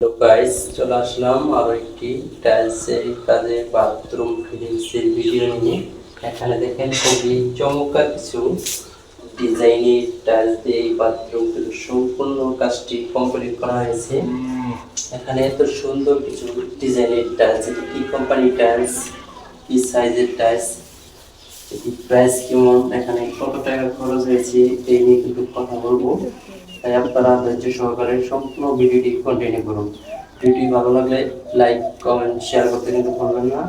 Guys চলে আসলাম আরও একটি টাইলসের কাজে বাথরুম ফিটিংসের ভিডিও নিয়ে। এখানে দেখেন খুবই চমৎকার কিছু ডিজাইনের টাইলস দিয়ে এই বাথরুম সম্পূর্ণ কাজটি কমপ্লিট করা হয়েছে। এখানে এত সুন্দর কিছু ডিজাইনের টাইলস কি কোম্পানির টাইলস কি সাইজের টাইলস প্রাইস কেমন এখানে কত টাকা খরচ হয়েছে এই নিয়ে কিন্তু কথা বলব। তাই আপনারা ধৈর্য সহকারে সম্পূর্ণ ভিডিওটি কন্টিনিউ করুন। ভিডিওটি ভালো লাগলে লাইক কমেন্ট শেয়ার করতে কিন্তু ভুলবেন না।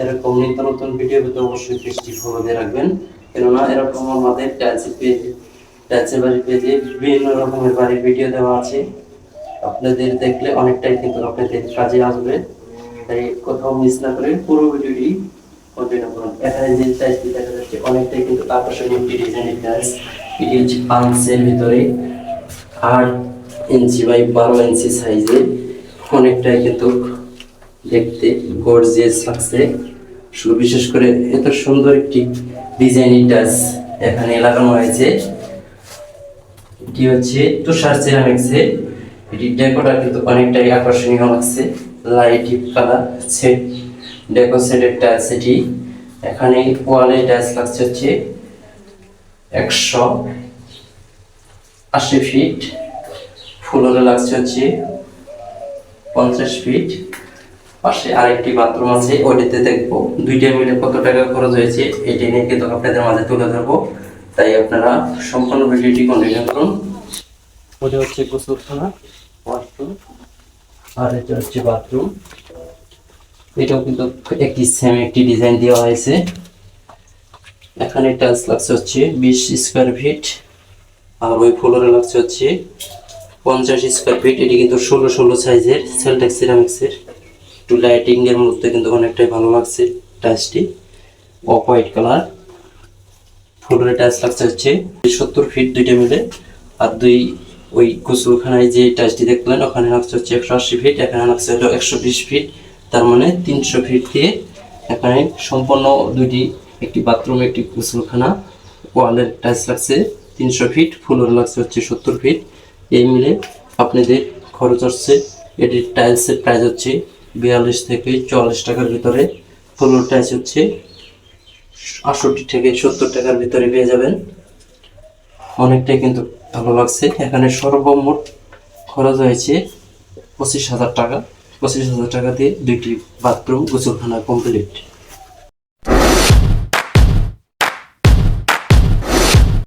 এরকম নিত্য নতুন ভিডিও পেতে অবশ্যই পেজটি ফলো দিয়ে রাখবেন। কেননা এরকম আমাদের টাইলসের পেজ টাইলসের বাড়ির পেজে বিভিন্ন রকমের বাড়ির ভিডিও দেওয়া আছে। আপনাদের দেখলে অনেকটাই কিন্তু আপনাদের কাজে আসবে। তাই কোথাও মিস না করে পুরো ভিডিওটি কন্টিনিউ করুন। এখানে যে টাইলসটি দেখা যাচ্ছে অনেকটাই কিন্তু আকর্ষণীয় টাইলস এটি হচ্ছে পাঁচের ভিতরে আট ইঞ্চি বাই বারো ইঞ্চি সাইজে অনেকটাই কিন্তু দেখতে গর্জিয়াস লাগছে। শুধু বিশেষ করে এত সুন্দর একটি ডিজাইনের টাচ এখানে লাগানো হয়েছে। এটি হচ্ছে তুষার সিরামিক্সের এটি ডেকোটা কিন্তু অনেকটাই আকর্ষণীয় লাগছে। লাইট কালার সেট ডেকো সেটের টাচ এটি। এখানে ওয়ালে টাচ লাগছে হচ্ছে একশো আশি ফিট, ফুলরে লাগছে হচ্ছে পঞ্চাশ ফিট। পাশে আরেকটি বাথরুম আছে, ওইটাতে দেখব। দুইটা মিলে কত টাকা খরচ হয়েছে, এটি নিয়ে কিন্তু আপনাদের মাঝে তুলে ধরবো। তাই আপনারা সম্পূর্ণ ভিডিওটি কন্টিনিউ করুন। ওটা হচ্ছে গোসলখানা ওয়াশরুম আর এটা হচ্ছে বাথরুম। এটাও কিন্তু একটি সেম একটি ডিজাইন দেওয়া হয়েছে। এখানে টাইলস লাগছে হচ্ছে বিশ স্কোয়ার ফিট আর ওই ফ্লোরে লাগছে হচ্ছে পঞ্চাশ স্কোয়ার ফিট এটি কিন্তু ষোলো ষোলো সাইজের সেলটেক্স সিরামিক্সের একটু লাইটিং এর মধ্যে কিন্তু অনেকটাই ভালো লাগছে টাইলসটি অফ হোয়াইট কালার ফ্লোরে টাইলস লাগছে হচ্ছে সত্তর ফিট দুইটা মিলে। আর দুই ওই গোসলখানায় যে টাইলসটি দেখলেন, ওখানে লাগছে হচ্ছে একশো আশি ফিট এখানে লাগছে হলো একশো বিশ ফিট তার মানে তিনশো ফিট দিয়ে এখানে সম্পূর্ণ দুইটি, একটি বাথরুম একটি গোসলখানা ওয়ালের টাইলস লাগছে, তিনশো ফিট ফ্লোর লাগছে হচ্ছে সত্তর ফিট এই মিলে আপনাদের খরচ হচ্ছে এটির টাইলসের প্রাইস হচ্ছে বিয়াল্লিশ থেকে চুয়াল্লিশ টাকার ভিতরে। ফ্লোর টাইলস হচ্ছে আটষট্টি থেকে সত্তর টাকার ভিতরে পেয়ে যাবেন। অনেকটাই কিন্তু ভালো লাগছে। এখানে সর্বমোট খরচ হয়েছে পঁচিশ হাজার টাকা। পঁচিশ হাজার টাকা দিয়ে দুইটি বাথরুম গোসলখানা কমপ্লিট